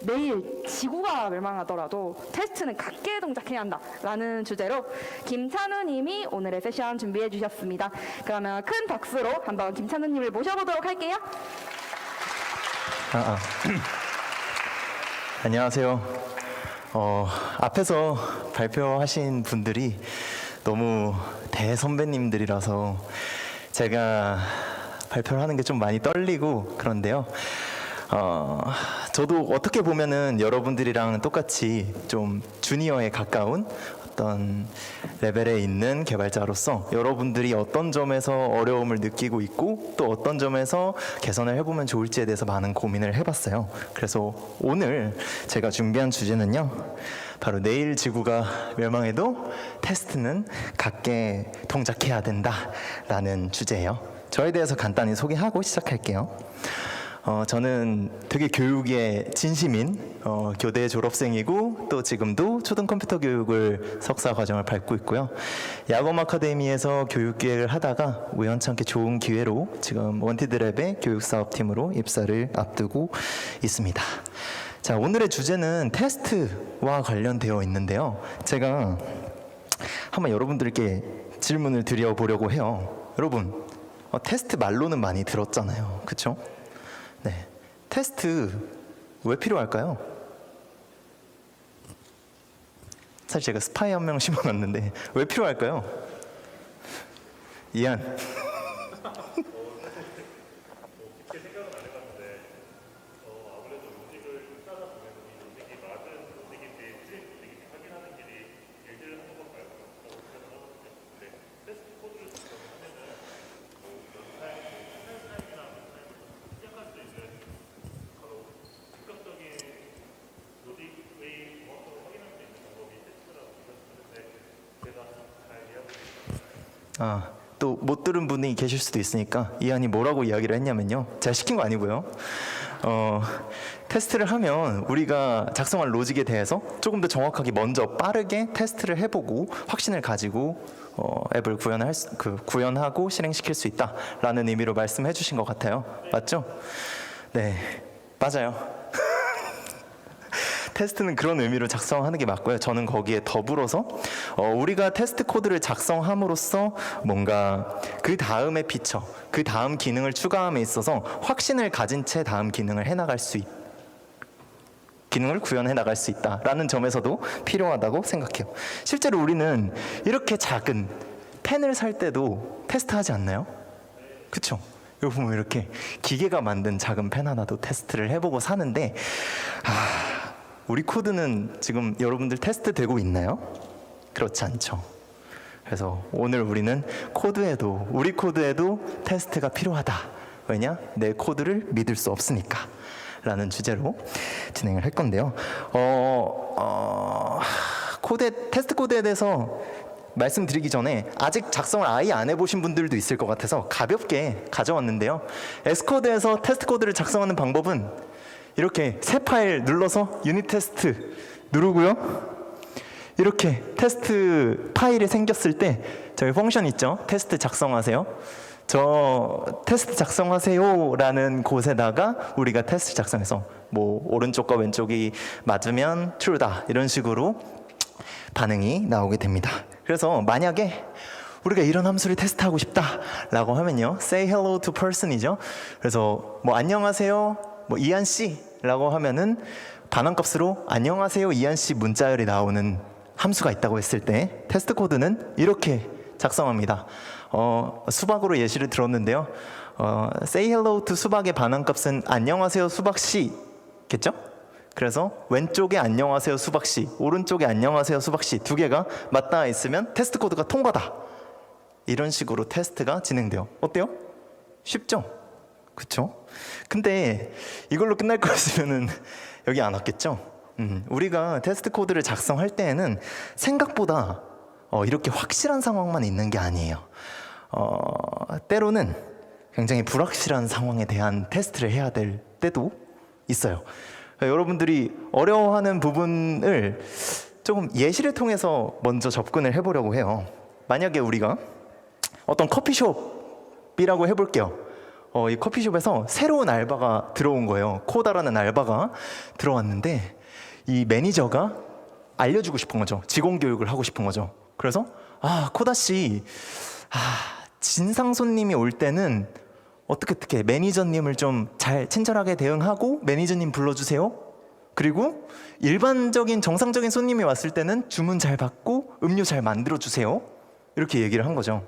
내일 지구가 멸망하더라도 테스트는 각계 동작해야 한다라는 주제로 김찬우님이 오늘의 세션 준비해 주셨습니다. 그러면 큰 박수로 한번 김찬우님을 모셔보도록 할게요. 아, 아. 안녕하세요. 어, 앞에서 발표하신 분들이 너무 대선배님들이라서 제가 발표를 하는 게 좀 많이 떨리고 그런데요. 어, 저도 어떻게 보면은 여러분들이랑 똑같이 좀 주니어에 가까운 어떤 레벨에 있는 개발자로서 여러분들이 어떤 점에서 어려움을 느끼고 있고 또 어떤 점에서 개선을 해보면 좋을지에 대해서 많은 고민을 해봤어요. 그래서 오늘 제가 준비한 주제는요. 바로 내일 지구가 멸망해도 테스트는 각계 동작해야 된다라는 주제예요. 저에 대해서 간단히 소개하고 시작할게요. 어, 저는 되게 교육에 진심인 어, 교대 졸업생이고 또 지금도 초등 컴퓨터 교육을 석사 과정을 밟고 있고요. 야검 아카데미에서 교육 기획을 하다가 우연찮게 좋은 기회로 지금 원티드랩의 교육 사업팀으로 입사를 앞두고 있습니다. 자, 오늘의 주제는 테스트와 관련되어 있는데요. 제가 한번 여러분들께 질문을 드려보려고 해요. 여러분, 어, 테스트 말로는 많이 들었잖아요. 그쵸? 네. 테스트 왜 필요할까요? 사실 제가 스파이 한 명 심어놨는데 왜 필요할까요? 이한. 아, 또 못 들은 분이 계실 수도 있으니까 이한이 뭐라고 이야기를 했냐면요. 제가 시킨 거 아니고요. 어, 테스트를 하면 우리가 작성한 로직에 대해서 조금 더 정확하게 먼저 빠르게 테스트를 해보고 확신을 가지고 어, 앱을 구현할 수, 그 구현하고 실행시킬 수 있다라는 의미로 말씀해 주신 것 같아요. 맞죠? 네, 맞아요. 테스트는 그런 의미로 작성하는 게 맞고요. 저는 거기에 더불어서 어, 우리가 테스트 코드를 작성함으로써 뭔가 그 다음의 피처, 그 다음 기능을 추가함에 있어서 확신을 가진 채 다음 기능을 해나갈 수 있. 기능을 구현해 나갈 수 있다라는 점에서도 필요하다고 생각해요. 실제로 우리는 이렇게 작은 펜을 살 때도 테스트하지 않나요? 그렇죠? 여기 보면 이렇게 기계가 만든 작은 펜 하나도 테스트를 해보고 사는데 아, 우리 코드는 지금 여러분들 테스트 되고 있나요? 그렇지 않죠. 그래서 오늘 우리는 코드에도 우리 코드에도 테스트가 필요하다. 왜냐? 내 코드를 믿을 수 없으니까. 라는 주제로 진행을 할 건데요. 어, 어, 코드 테스트 코드에 대해서 말씀드리기 전에 아직 작성을 아예 안 해보신 분들도 있을 것 같아서 가볍게 가져왔는데요. S코드에서 테스트 코드를 작성하는 방법은 이렇게 새 파일 눌러서 유닛 테스트 누르고요. 이렇게 테스트 파일이 생겼을 때 저희 펑션 있죠? 테스트 작성하세요. 저 테스트 작성하세요라는 곳에다가 우리가 테스트 작성해서 뭐 오른쪽과 왼쪽이 맞으면 true다 이런 식으로 반응이 나오게 됩니다. 그래서 만약에 우리가 이런 함수를 테스트하고 싶다라고 하면요, say hello to person이죠. 그래서 뭐 안녕하세요, 뭐 이한 씨 라고 하면은 반응값으로 안녕하세요 이한 씨 문자열이 나오는 함수가 있다고 했을 때 테스트 코드는 이렇게 작성합니다. 어, 수박으로 예시를 들었는데요. 어, say hello to 수박의 반응값은 안녕하세요 수박 씨겠죠? 그래서 왼쪽에 안녕하세요 수박 씨, 오른쪽에 안녕하세요 수박 씨두 개가 맞닿아 있으면 테스트 코드가 통과다. 이런 식으로 테스트가 진행돼요. 어때요? 쉽죠? 그쵸? 근데 이걸로 끝날 거였으면은 여기 안 왔겠죠? 음, 우리가 테스트 코드를 작성할 때에는 생각보다 어, 이렇게 확실한 상황만 있는 게 아니에요. 어, 때로는 굉장히 불확실한 상황에 대한 테스트를 해야 될 때도 있어요. 여러분들이 어려워하는 부분을 조금 예시를 통해서 먼저 접근을 해보려고 해요. 만약에 우리가 어떤 커피숍이라고 해볼게요. 어, 이 커피숍에서 새로운 알바가 들어온 거예요. 코다라는 알바가 들어왔는데 이 매니저가 알려주고 싶은 거죠. 직원 교육을 하고 싶은 거죠. 그래서 아 코다 씨, 아 진상 손님이 올 때는 어떻게 어떻게 매니저님을 좀 잘 친절하게 대응하고 매니저님 불러주세요. 그리고 일반적인 정상적인 손님이 왔을 때는 주문 잘 받고 음료 잘 만들어 주세요. 이렇게 얘기를 한 거죠.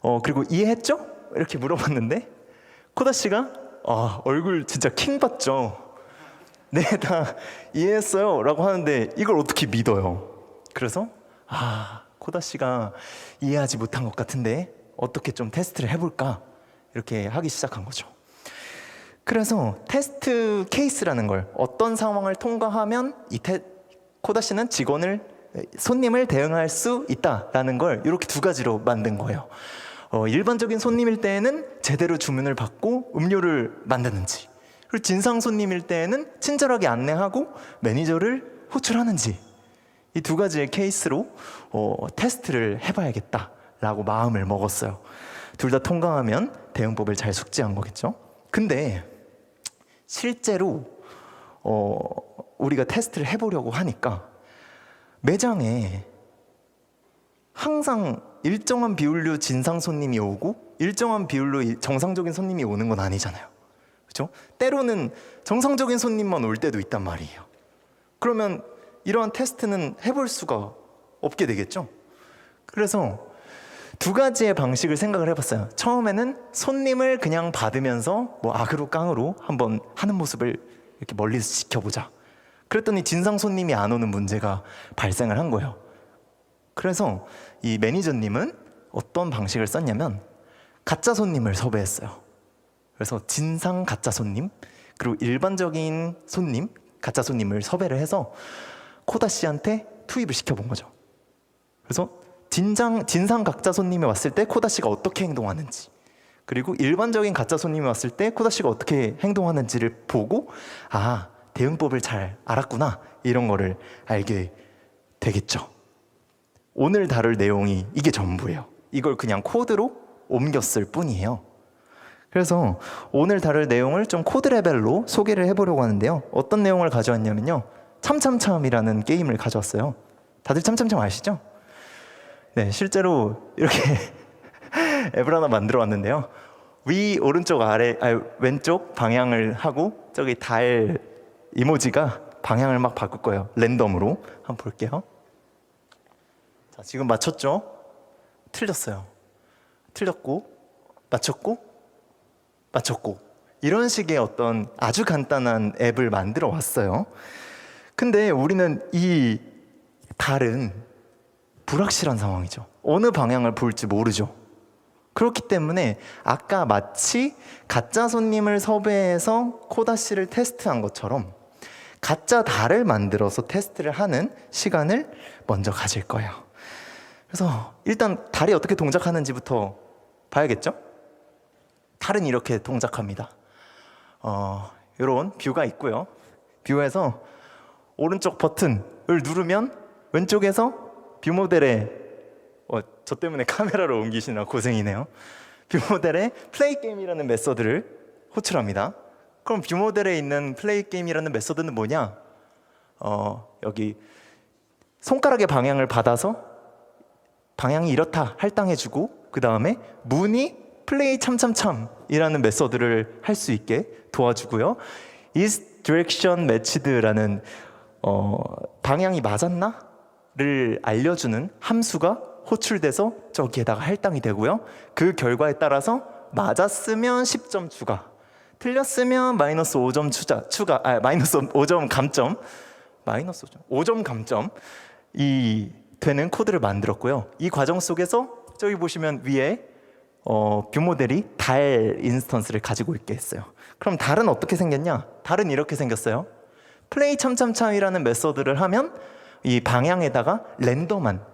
어 그리고 이해했죠? 이렇게 물어봤는데 코다 씨가 아 얼굴 진짜 킹 받죠. 네, 다 이해했어요. 라고 하는데 이걸 어떻게 믿어요? 그래서, 아, 코다 씨가 이해하지 못한 것 같은데 어떻게 좀 테스트를 해볼까? 이렇게 하기 시작한 거죠. 그래서 테스트 케이스라는 걸 어떤 상황을 통과하면 이 테, 코다 씨는 직원을, 손님을 대응할 수 있다라는 걸 이렇게 두 가지로 만든 거예요. 어, 일반적인 손님일 때에는 제대로 주문을 받고 음료를 만드는지, 그리고 진상 손님일 때에는 친절하게 안내하고 매니저를 호출하는지 이 두 가지의 케이스로 어, 테스트를 해봐야겠다라고 마음을 먹었어요. 둘 다 통과하면 대응법을 잘 숙지한 거겠죠. 근데 실제로 어, 우리가 테스트를 해보려고 하니까 매장에 항상 일정한 비율로 진상 손님이 오고 일정한 비율로 이- 정상적인 손님이 오는 건 아니잖아요. 그렇죠? 때로는 정상적인 손님만 올 때도 있단 말이에요. 그러면 이러한 테스트는 해볼 수가 없게 되겠죠. 그래서 두 가지의 방식을 생각을 해봤어요. 처음에는 손님을 그냥 받으면서 뭐 악으로 깡으로 한번 하는 모습을 이렇게 멀리서 지켜보자. 그랬더니 진상 손님이 안 오는 문제가 발생을 한 거예요. 그래서 이 매니저님은 어떤 방식을 썼냐면 가짜 손님을 섭외했어요. 그래서 진상 가짜 손님 그리고 일반적인 손님 가짜 손님을 섭외를 해서 코다 씨한테 투입을 시켜본 거죠. 그래서 진상 진상 가짜 손님이 왔을 때 코다 씨가 어떻게 행동하는지 그리고 일반적인 가짜 손님이 왔을 때 코다 씨가 어떻게 행동하는지를 보고 아 대응법을 잘 알았구나 이런 거를 알게 되겠죠. 오늘 다룰 내용이 이게 전부예요. 이걸 그냥 코드로 옮겼을 뿐이에요. 그래서 오늘 다룰 내용을 좀 코드 레벨로 소개를 해보려고 하는데요. 어떤 내용을 가져왔냐면요. 참참참이라는 게임을 가져왔어요. 다들 참참참 아시죠? 네, 실제로 이렇게 앱을 하나 만들어 왔는데요. 위 오른쪽 아래 아 왼쪽 방향을 하고 저기 달 이모지가 방향을 막 바꿀 거예요. 랜덤으로 한번 볼게요. 자, 지금 맞췄죠? 틀렸어요. 틀렸고 맞췄고 맞췄고 이런 식의 어떤 아주 간단한 앱을 만들어 왔어요. 근데 우리는 이 달은 불확실한 상황이죠. 어느 방향을 볼지 모르죠. 그렇기 때문에 아까 마치 가짜 손님을 섭외해서 코다 씨를 테스트한 것처럼 가짜 달을 만들어서 테스트를 하는 시간을 먼저 가질 거예요. 그래서 일단 달이 어떻게 동작하는지부터 봐야겠죠? 달은 이렇게 동작합니다. 어, 이런 뷰가 있고요. 뷰에서 오른쪽 버튼을 누르면 왼쪽에서 뷰 모델에 어, 저 때문에 카메라로 옮기시나 고생이네요. 뷰 모델에 플레이 게임이라는 메서드를 호출합니다. 그럼 뷰 모델에 있는 플레이 게임이라는 메서드는 뭐냐? 어, 여기 손가락의 방향을 받아서 방향이 이렇다 할당해주고 그 다음에 문이 플레이 참참참이라는 메서드를 할 수 있게 도와주고요. is direction matched라는 어, 방향이 맞았나를 알려주는 함수가 호출돼서 저기에다가 할당이 되고요. 그 결과에 따라서 맞았으면 10점 추가, 틀렸으면 마이너스 5점 추가, 추가 아, 마이너스 5점 감점, 마이너스 5점, 5점 감점 이 되는 코드를 만들었고요. 이 과정 속에서 저기 보시면 위에 어, 뷰 모델이 달 인스턴스를 가지고 있게 했어요. 그럼 달은 어떻게 생겼냐? 달은 이렇게 생겼어요. 플레이 참참참이라는 메서드를 하면 이 방향에다가 랜덤한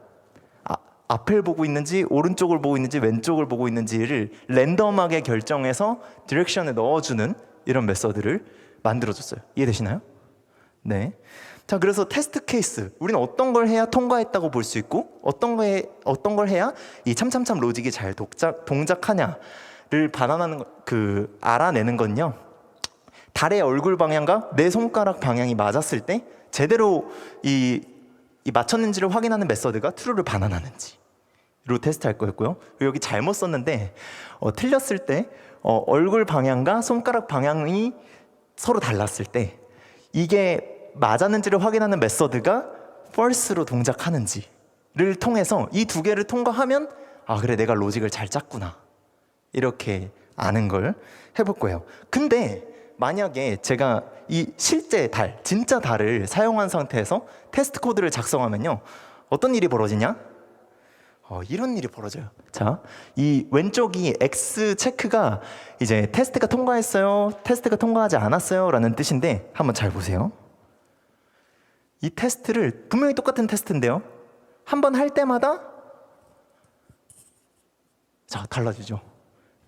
아, 앞을 보고 있는지 오른쪽을 보고 있는지 왼쪽을 보고 있는지를 랜덤하게 결정해서 디렉션에 넣어주는 이런 메서드를 만들어줬어요. 이해되시나요? 네. 자, 그래서 테스트 케이스. 우리는 어떤 걸 해야 통과했다고 볼 수 있고, 어떤 거 해, 어떤 걸 해야 이 참참참 로직이 잘 동작, 동작하냐라는 를 반환하는 거- 그 알아내는 건요. 달의 얼굴 방향과 내 손가락 방향이 맞았을 때 제대로 이, 이 맞췄는지를 확인하는 메서드가 true를 반환하는지 로 테스트할 거였고요. 여기 잘못 썼는데 어, 틀렸을 때 어, 얼굴 방향과 손가락 방향이 서로 달랐을 때 이게 맞았는지를 확인하는 메서드가 false로 동작하는지를 통해서 이 두 개를 통과하면 아 그래 내가 로직을 잘 짰구나 이렇게 아는 걸 해볼 거예요. 근데 만약에 제가 이 실제 달, 진짜 달을 사용한 상태에서 테스트 코드를 작성하면요. 어떤 일이 벌어지냐? 어, 이런 일이 벌어져요. 자, 이 왼쪽이 X 체크가 이제 테스트가 통과했어요, 테스트가 통과하지 않았어요 라는 뜻인데 한번 잘 보세요. 이 테스트를 분명히 똑같은 테스트인데요. 한 번 할 때마다 자, 달라지죠.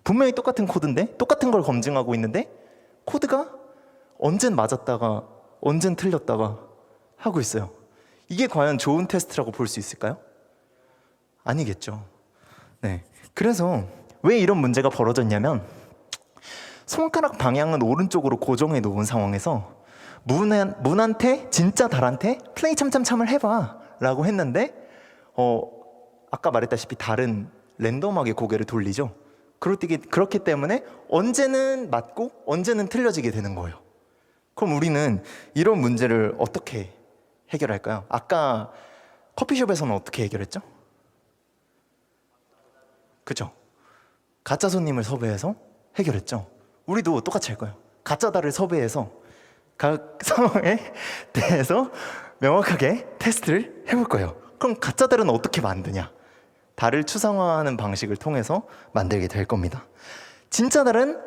분명히 똑같은 코드인데 똑같은 걸 검증하고 있는데 코드가 언젠 맞았다가 언젠 틀렸다가 하고 있어요. 이게 과연 좋은 테스트라고 볼 수 있을까요? 아니겠죠. 네. 그래서 왜 이런 문제가 벌어졌냐면 손가락 방향은 오른쪽으로 고정해 놓은 상황에서 문한, 문한테 진짜 달한테 플레이 참참참을 해봐라고 했는데 어 아까 말했다시피 달은 랜덤하게 고개를 돌리죠. 그렇기, 그렇기 때문에 언제는 맞고 언제는 틀려지게 되는 거예요. 그럼 우리는 이런 문제를 어떻게 해결할까요? 아까 커피숍에서는 어떻게 해결했죠? 그죠? 가짜 손님을 섭외해서 해결했죠. 우리도 똑같이 할 거예요. 가짜다를 섭외해서 각 상황에 대해서 명확하게 테스트를 해볼 거예요. 그럼 가짜달은 어떻게 만드냐? 달을 추상화하는 방식을 통해서 만들게 될 겁니다. 진짜 달은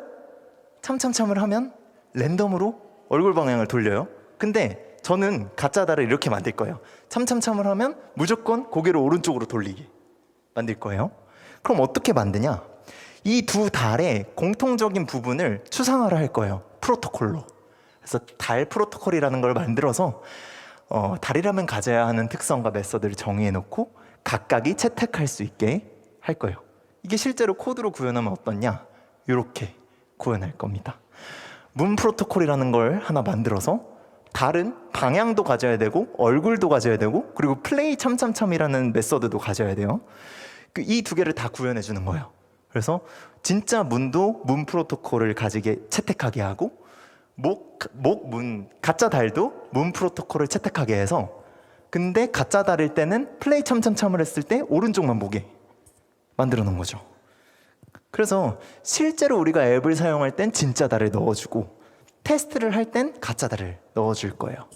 참참참을 하면 랜덤으로 얼굴 방향을 돌려요. 근데 저는 가짜 달을 이렇게 만들 거예요. 참참참을 하면 무조건 고개를 오른쪽으로 돌리게 만들 거예요. 그럼 어떻게 만드냐? 이 두 달의 공통적인 부분을 추상화를 할 거예요. 프로토콜로. 그래서 달 프로토콜이라는 걸 만들어서 어, 달이라면 가져야 하는 특성과 메서드를 정의해 놓고 각각이 채택할 수 있게 할 거예요. 이게 실제로 코드로 구현하면 어떻냐? 이렇게 구현할 겁니다. 문 프로토콜이라는 걸 하나 만들어서 달은 방향도 가져야 되고 얼굴도 가져야 되고 그리고 플레이 참참참이라는 메서드도 가져야 돼요. 이 두 개를 다 구현해 주는 거예요. 그래서 진짜 문도 문 프로토콜을 가지게 채택하게 하고 목, 목, 문, 가짜 달도 문 프로토콜을 채택하게 해서 근데 가짜 달일 때는 플레이 참참참을 했을 때 오른쪽만 보게 만들어 놓은 거죠. 그래서 실제로 우리가 앱을 사용할 땐 진짜 달을 넣어주고 테스트를 할 땐 가짜 달을 넣어줄 거예요.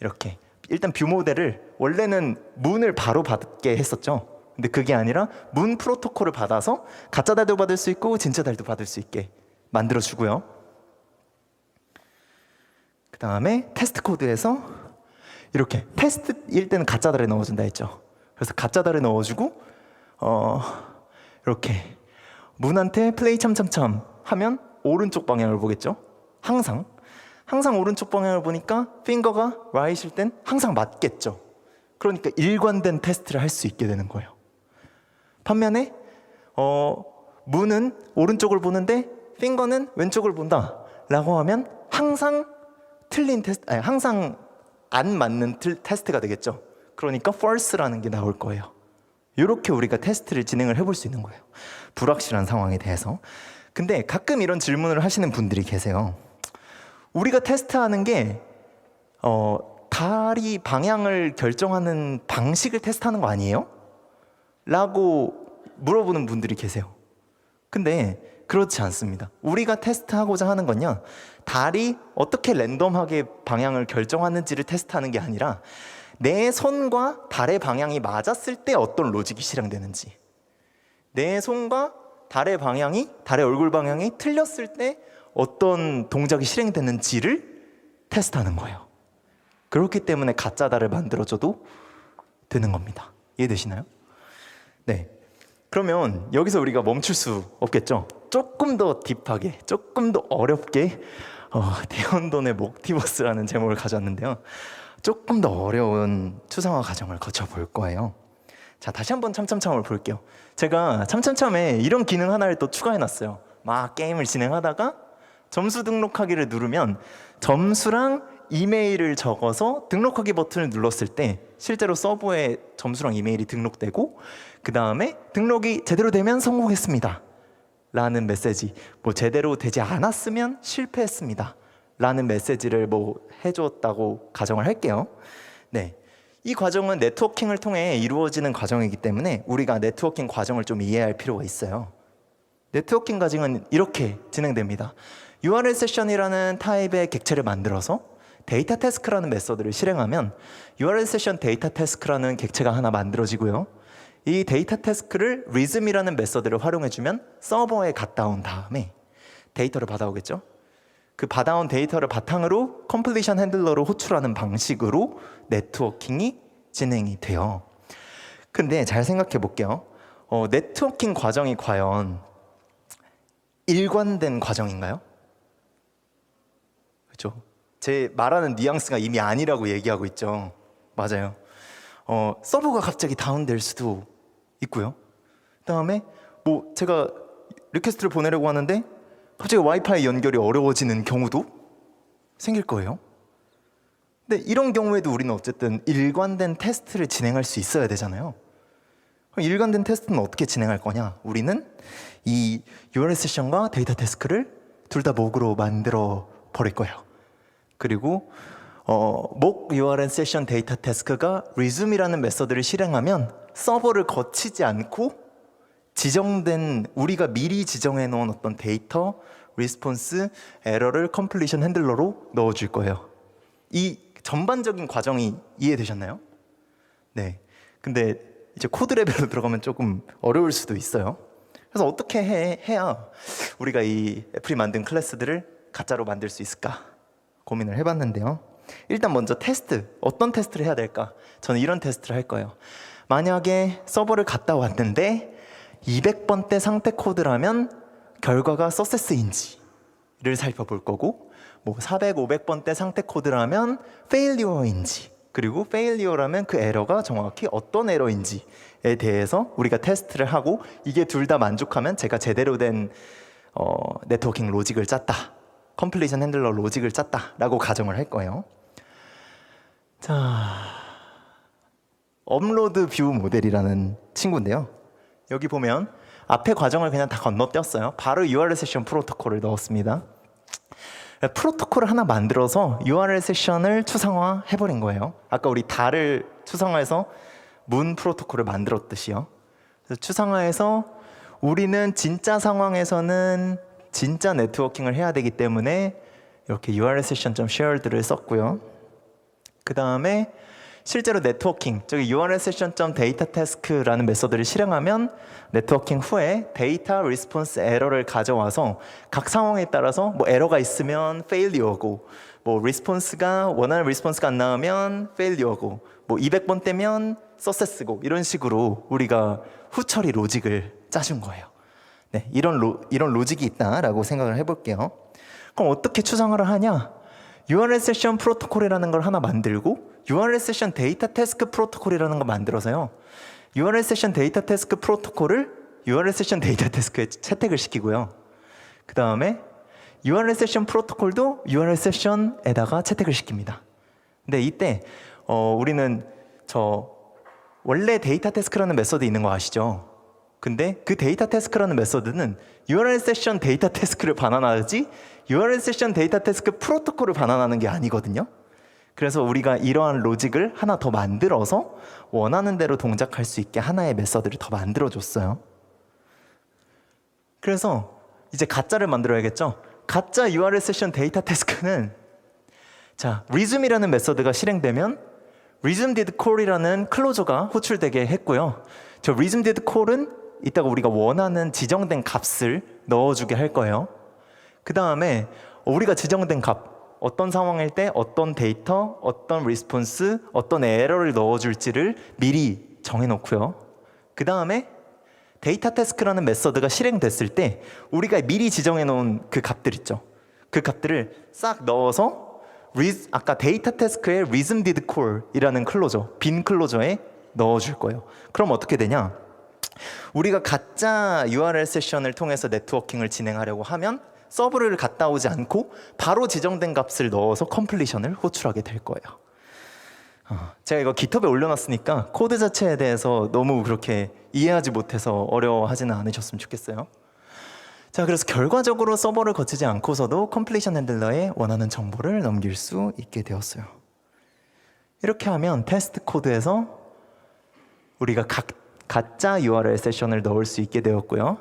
이렇게 일단 뷰 모델을 원래는 문을 바로 받게 했었죠. 근데 그게 아니라 문 프로토콜을 받아서 가짜 달도 받을 수 있고 진짜 달도 받을 수 있게 만들어 주고요. 그 다음에 테스트 코드에서 이렇게 테스트일 때는 가짜 달을 넣어준다 했죠. 그래서 가짜 달을 넣어주고 어 이렇게 문한테 플레이 참참참 하면 오른쪽 방향을 보겠죠. 항상 항상 오른쪽 방향을 보니까 핑거가 right일 땐 항상 맞겠죠. 그러니까 일관된 테스트를 할 수 있게 되는 거예요. 반면에 어 문은 오른쪽을 보는데 핑거는 왼쪽을 본다라고 하면 항상 틀린 테스트 아니 항상 안 맞는 틀- 테스트가 되겠죠. 그러니까 false라는 게 나올 거예요. 이렇게 우리가 테스트를 진행을 해볼 수 있는 거예요. 불확실한 상황에 대해서. 근데 가끔 이런 질문을 하시는 분들이 계세요. 우리가 테스트하는 게 어, 달이 방향을 결정하는 방식을 테스트하는 거 아니에요? 라고 물어보는 분들이 계세요. 근데 그렇지 않습니다. 우리가 테스트하고자 하는 건요, 달이 어떻게 랜덤하게 방향을 결정하는지를 테스트하는 게 아니라 내 손과 달의 방향이 맞았을 때 어떤 로직이 실행되는지, 내 손과 달의 방향이 달의 얼굴 방향이 틀렸을 때 어떤 동작이 실행되는지를 테스트하는 거예요. 그렇기 때문에 가짜 달을 만들어줘도 되는 겁니다. 이해되시나요? 네. 그러면 여기서 우리가 멈출 수 없겠죠. 조금 더 딥하게, 조금 더 어렵게 어, 대혼돈의 목티버스라는 제목을 가져왔는데요. 조금 더 어려운 추상화 과정을 거쳐 볼 거예요. 자, 다시 한번 참참참을 볼게요. 제가 참참참에 이런 기능 하나를 또 추가해 놨어요. 막 게임을 진행하다가 점수 등록하기를 누르면 점수랑 이메일을 적어서 등록하기 버튼을 눌렀을 때 실제로 서버에 점수랑 이메일이 등록되고 그 다음에 등록이 제대로 되면 성공했습니다. 라는 메시지 뭐 제대로 되지 않았으면 실패했습니다. 라는 메시지를 뭐 해줬다고 가정을 할게요. 네. 이 과정은 네트워킹을 통해 이루어지는 과정이기 때문에 우리가 네트워킹 과정을 좀 이해할 필요가 있어요. 네트워킹 과정은 이렇게 진행됩니다. URL 세션이라는 타입의 객체를 만들어서 데이터 태스크라는 메서드를 실행하면 URL 세션 데이터 태스크라는 객체가 하나 만들어지고요. 이 데이터 태스크를 리즘이라는 메서드를 활용해 주면 서버에 갔다 온 다음에 데이터를 받아오겠죠. 그 받아온 데이터를 바탕으로 컴플리션 핸들러로 호출하는 방식으로 네트워킹이 진행이 돼요. 근데 잘 생각해 볼게요. 어, 네트워킹 과정이 과연 일관된 과정인가요? 그렇죠. 제 말하는 뉘앙스가 이미 아니라고 얘기하고 있죠. 맞아요. 어, 서버가 갑자기 다운될 수도 있고요. 그다음에 뭐 제가 리퀘스트를 보내려고 하는데 갑자기 와이파이 연결이 어려워지는 경우도 생길 거예요. 근데 이런 경우에도 우리는 어쨌든 일관된 테스트를 진행할 수 있어야 되잖아요. 일관된 테스트는 어떻게 진행할 거냐? 우리는 이 URL 세션과 데이터 태스크를 둘 다 목으로 만들어 버릴 거예요. 그리고 어, 목 URL 세션 데이터 태스크가 resume이라는 메서드를 실행하면 서버를 거치지 않고 지정된 우리가 미리 지정해 놓은 어떤 데이터 리스폰스 에러를 컴플리션 핸들러로 넣어 줄 거예요. 이 전반적인 과정이 이해되셨나요? 네. 근데 이제 코드 레벨로 들어가면 조금 어려울 수도 있어요. 그래서 어떻게 해, 해야 우리가 이 애플이 만든 클래스들을 가짜로 만들 수 있을까 고민을 해봤는데요. 일단 먼저 테스트 어떤 테스트를 해야 될까? 저는 이런 테스트를 할 거예요. 만약에 서버를 갔다 왔는데 200번대 상태 코드라면 결과가 서세스인지를 살펴볼 거고 뭐 400, 500번대 상태 코드라면 페일리어인지 그리고 페일리어라면 그 에러가 정확히 어떤 에러인지에 대해서 우리가 테스트를 하고 이게 둘 다 만족하면 제가 제대로 된 어, 네트워킹 로직을 짰다. 컴플리션 핸들러 로직을 짰다라고 가정을 할 거예요. 자, 업로드 뷰 모델이라는 친구인데요. 여기 보면 앞에 과정을 그냥 다 건너뛰었어요. 바로 URL 세션 프로토콜을 넣었습니다. 프로토콜을 하나 만들어서 URL 세션을 추상화 해버린 거예요. 아까 우리 달을 추상화해서 문 프로토콜을 만들었듯이요. 추상화해서 우리는 진짜 상황에서는 진짜 네트워킹을 해야 되기 때문에 이렇게 URL 세션 좀 shared를 썼고요. 그 다음에 실제로 네트워킹, 저기 URL 세션 데이터 태스크라는 메서드를 실행하면 네트워킹 후에 데이터 리스폰스 에러를 가져와서 각 상황에 따라서 뭐 에러가 있으면 페일리어고 뭐 리스폰스가 원하는 리스폰스가 안 나오면 페일리어고 뭐 200번 떼면 서세스고 이런 식으로 우리가 후처리 로직을 짜준 거예요. 네, 이런 로, 이런 로직이 있다라고 생각을 해볼게요. 그럼 어떻게 추상화를 하냐? URL 세션 프로토콜이라는 걸 하나 만들고 URL 세션 데이터 태스크 프로토콜이라는 걸 만들어서요. URL 세션 데이터 태스크 프로토콜을 URL 세션 데이터 태스크에 채택을 시키고요. 그 다음에 URL 세션 프로토콜도 URL 세션에다가 채택을 시킵니다. 근데 이때 어, 우리는 저 원래 데이터 태스크라는 메서드 있는 거 아시죠? 근데 그 데이터 태스크라는 메서드는 URL 세션 데이터 태스크를 반환하지 URL 세션 데이터 태스크 프로토콜을 반환하는 게 아니거든요. 그래서 우리가 이러한 로직을 하나 더 만들어서 원하는 대로 동작할 수 있게 하나의 메서드를 더 만들어 줬어요. 그래서 이제 가짜를 만들어야겠죠. 가짜 URL 세션 데이터 태스크는 자, resume이라는 메서드가 실행되면 resume did call이라는 클로저가 호출되게 했고요. 저 resume did call은 이따가 우리가 원하는 지정된 값을 넣어주게 할 거예요. 그 다음에 우리가 지정된 값 어떤 상황일 때 어떤 데이터, 어떤 리스폰스, 어떤 에러를 넣어줄지를 미리 정해놓고요. 그 다음에 데이터 태스크라는 메서드가 실행됐을 때 우리가 미리 지정해놓은 그 값들 있죠. 그 값들을 싹 넣어서 리, 아까 데이터 태스크의 reason did call이라는 클로저, 빈 클로저에 넣어줄 거예요. 그럼 어떻게 되냐? 우리가 가짜 URL 세션을 통해서 네트워킹을 진행하려고 하면 서브를 갔다 오지 않고 바로 지정된 값을 넣어서 컴플리션을 호출하게 될 거예요. 어, 제가 이거 깃허브에 올려놨으니까 코드 자체에 대해서 너무 그렇게 이해하지 못해서 어려워하지는 않으셨으면 좋겠어요. 자, 그래서 결과적으로 서버를 거치지 않고서도 컴플리션 핸들러에 원하는 정보를 넘길 수 있게 되었어요. 이렇게 하면 테스트 코드에서 우리가 각, 가짜 URL 세션을 넣을 수 있게 되었고요.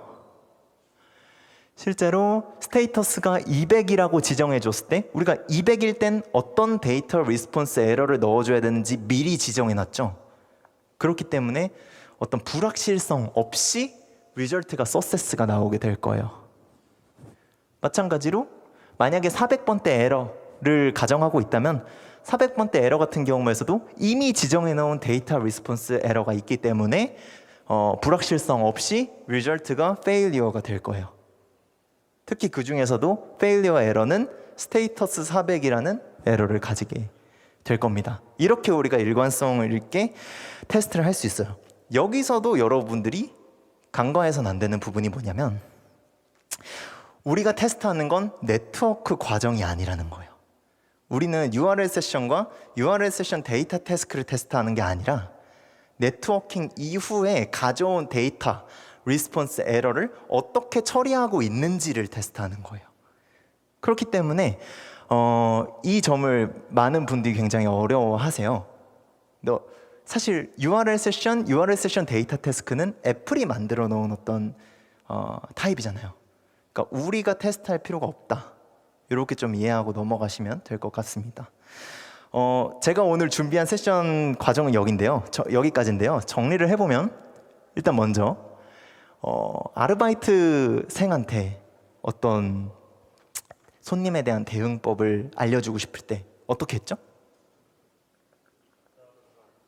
실제로 스테이터스가 200이라고 지정해 줬을 때 우리가 200일 땐 어떤 데이터 리스폰스 에러를 넣어줘야 되는지 미리 지정해 놨죠. 그렇기 때문에 어떤 불확실성 없이 리절트가 서세스가 나오게 될 거예요. 마찬가지로 만약에 400번대 에러를 가정하고 있다면 400번대 에러 같은 경우에서도 이미 지정해 놓은 데이터 리스폰스 에러가 있기 때문에 어, 불확실성 없이 리절트가 페일리어가 될 거예요. 특히 그 중에서도 페일리어 에러는 스테이터스 400이라는 에러를 가지게 될 겁니다. 이렇게 우리가 일관성을 있게 테스트를 할 수 있어요. 여기서도 여러분들이 간과해서는 안 되는 부분이 뭐냐면 우리가 테스트하는 건 네트워크 과정이 아니라는 거예요. 우리는 URL 세션과 URL 세션 데이터 태스크를 테스트하는 게 아니라 네트워킹 이후에 가져온 데이터 리스폰스 에러를 어떻게 처리하고 있는지를 테스트하는 거예요. 그렇기 때문에 어, 이 점을 많은 분들이 굉장히 어려워하세요. 너 사실 URL 세션, URL 세션 데이터 태스크는 애플이 만들어 놓은 어떤 어, 타입이잖아요. 그러니까 우리가 테스트할 필요가 없다. 이렇게 좀 이해하고 넘어가시면 될 것 같습니다. 어, 제가 오늘 준비한 세션 과정은 여기인데요. 저, 여기까지인데요. 정리를 해보면 일단 먼저 어, 아르바이트 생한테 어떤 손님에 대한 대응법을 알려주고 싶을 때 어떻게 했죠?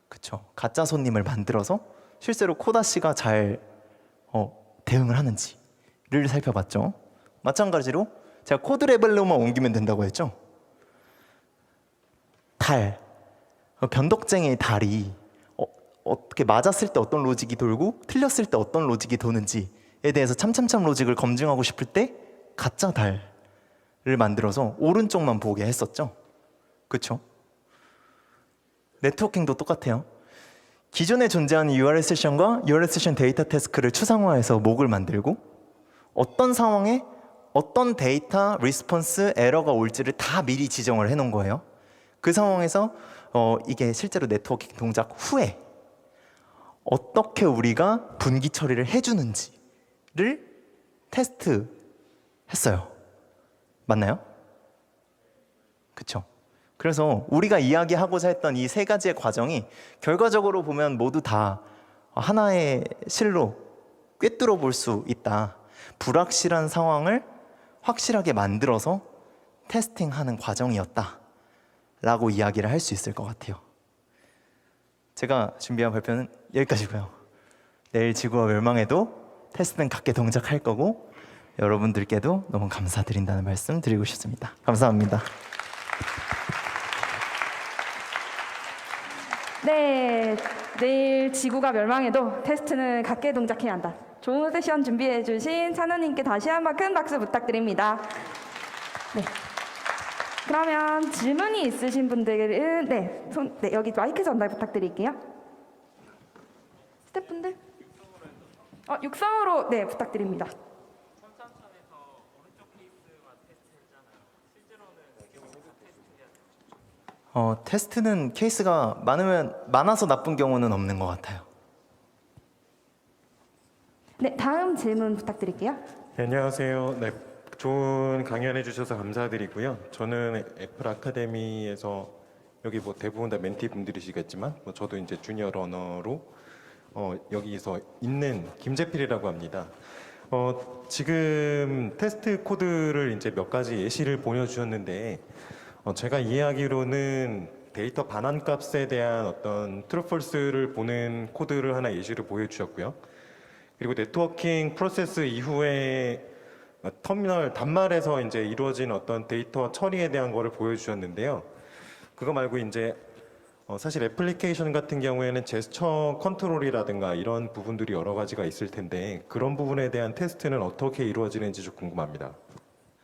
그쵸. 가짜 손님을 만들어서 실제로 코다 씨가 잘 어, 대응을 하는지를 살펴봤죠. 마찬가지로 제가 코드 레벨로만 옮기면 된다고 했죠. 달, 어, 변덕쟁이의 달이 어, 어떻게 맞았을 때 어떤 로직이 돌고 틀렸을 때 어떤 로직이 도는지에 대해서 참참참 로직을 검증하고 싶을 때 가짜 달을 만들어서 오른쪽만 보게 했었죠. 그렇죠? 네트워킹도 똑같아요. 기존에 존재하는 URL 세션과 URL 세션 데이터 태스크를 추상화해서 목을 만들고 어떤 상황에 어떤 데이터 리스폰스 에러가 올지를 다 미리 지정을 해놓은 거예요. 그 상황에서 어, 이게 실제로 네트워킹 동작 후에 어떻게 우리가 분기 처리를 해주는지를 테스트 했어요. 맞나요? 그쵸? 그래서 우리가 이야기하고자 했던 이 세 가지의 과정이 결과적으로 보면 모두 다 하나의 실로 꿰뚫어 볼 수 있다. 불확실한 상황을 확실하게 만들어서 테스팅하는 과정이었다. 라고 이야기를 할 수 있을 것 같아요. 제가 준비한 발표는 여기까지고요. 내일 지구가 멸망해도 테스트는 갖게 동작할 거고 여러분들께도 너무 감사드린다는 말씀 드리고 싶습니다. 감사합니다. 네, 내일 지구가 멸망해도 테스트는 각계 동작해야 한다. 좋은 세션 준비해 주신 찬우님께 다시 한번 큰 박수 부탁드립니다. 네. 그러면 질문이 있으신 분들은 네, 손, 네 여기 마이크 전달 부탁드릴게요. 스태프분들? 어, 육성으로 네 부탁드립니다. 어, 테스트는 케이스가 많으면 많아서 나쁜 경우는 없는 것 같아요. 네, 다음 질문 부탁드릴게요. 네, 안녕하세요. 네, 좋은 강연해 주셔서 감사드리고요. 저는 애플 아카데미에서 여기 뭐 대부분 다 멘티 분들이시겠지만 뭐 저도 이제 주니어 러너로 어, 여기서 있는 김재필이라고 합니다. 어, 지금 테스트 코드를 이제 몇 가지 예시를 보여주셨는데 어, 제가 이해하기로는 데이터 반환 값에 대한 어떤 트루 폴스를 보는 코드를 하나 예시를 보여주셨고요. 그리고 네트워킹 프로세스 이후에 터미널 단말에서 이제 이루어진 어떤 데이터 처리에 대한 거를 보여주셨는데요. 그거 말고 이제 어, 사실 애플리케이션 같은 경우에는 제스처 컨트롤이라든가 이런 부분들이 여러 가지가 있을 텐데 그런 부분에 대한 테스트는 어떻게 이루어지는지 좀 궁금합니다.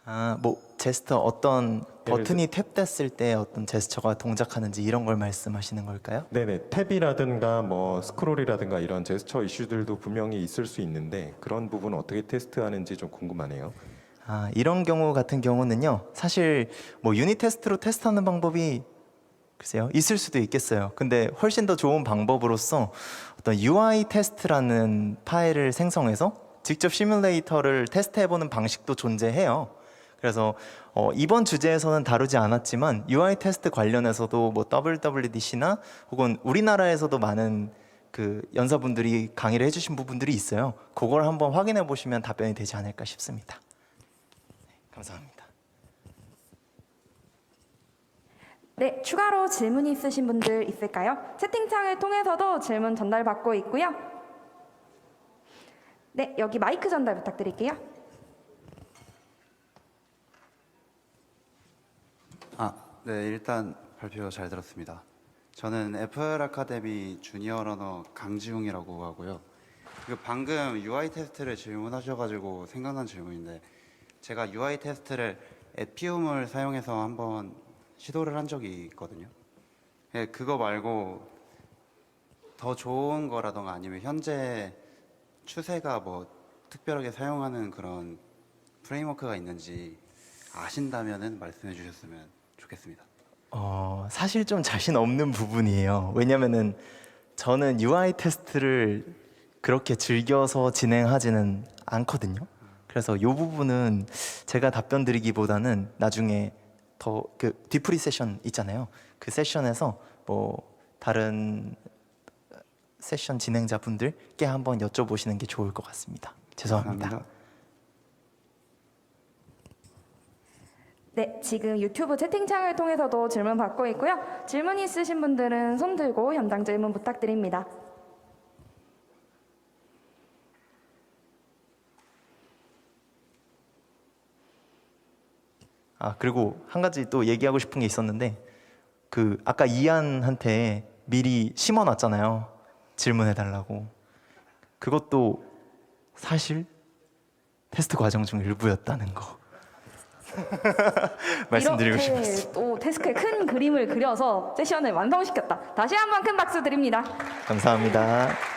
아, 뭐 제스처 어떤 예를 버튼이 탭됐을 때 어떤 제스처가 동작하는지 이런 걸 말씀하시는 걸까요? 네네 탭이라든가 뭐 스크롤이라든가 이런 제스처 이슈들도 분명히 있을 수 있는데 그런 부분은 어떻게 테스트하는지 좀 궁금하네요. 아, 이런 경우 같은 경우는요. 사실 뭐 유닛 테스트로 테스트하는 방법이 글쎄요. 있을 수도 있겠어요. 근데 훨씬 더 좋은 방법으로서 어떤 UI 테스트라는 파일을 생성해서 직접 시뮬레이터를 테스트해 보는 방식도 존재해요. 그래서 어, 이번 주제에서는 다루지 않았지만 UI 테스트 관련해서도 뭐 WWDC나 혹은 우리나라에서도 많은 그 연사분들이 강의를 해주신 부분들이 있어요. 그걸 한번 확인해 보시면 답변이 되지 않을까 싶습니다. 감사합니다. 네, 추가로 질문이 있으신 분들 있을까요? 채팅창을 통해서도 질문 전달받고 있고요. 네, 여기 마이크 전달 부탁드릴게요. 아, 네, 일단 발표 잘 들었습니다. 저는 애플 아카데미 주니어 러너 강지웅이라고 하고요. 그 방금 UI 테스트를 질문하셔가지고 생각난 질문인데 제가 UI 테스트를 에피움을 사용해서 한번 시도를 한 적이 있거든요. 예, 그거 말고 더 좋은 거라던가 아니면 현재 추세가 뭐 특별하게 사용하는 그런 프레임워크가 있는지 아신다면은 말씀해 주셨으면 좋겠습니다. 어, 사실 좀 자신 없는 부분이에요. 왜냐면은 저는 UI 테스트를 그렇게 즐겨서 진행하지는 않거든요. 그래서 이 부분은 제가 답변 드리기보다는 나중에 더 그 뒤풀이 세션 있잖아요. 그 세션에서 뭐 다른 세션 진행자 분들께 한번 여쭤보시는 게 좋을 것 같습니다. 죄송합니다. 감사합니다. 네, 지금 유튜브 채팅창을 통해서도 질문 받고 있고요. 질문 있으신 분들은 손 들고 현장 질문 부탁드립니다. 아 그리고 한 가지 또 얘기하고 싶은 게 있었는데 그 아까 이한한테 미리 심어 놨잖아요 질문해 달라고 그것도 사실 테스트 과정 중 일부였다는 거 말씀드리고 이렇게 싶었어요 또 데스크에 큰 그림을 그려서 세션을 완성시켰다. 다시 한 번 큰 박수 드립니다. 감사합니다.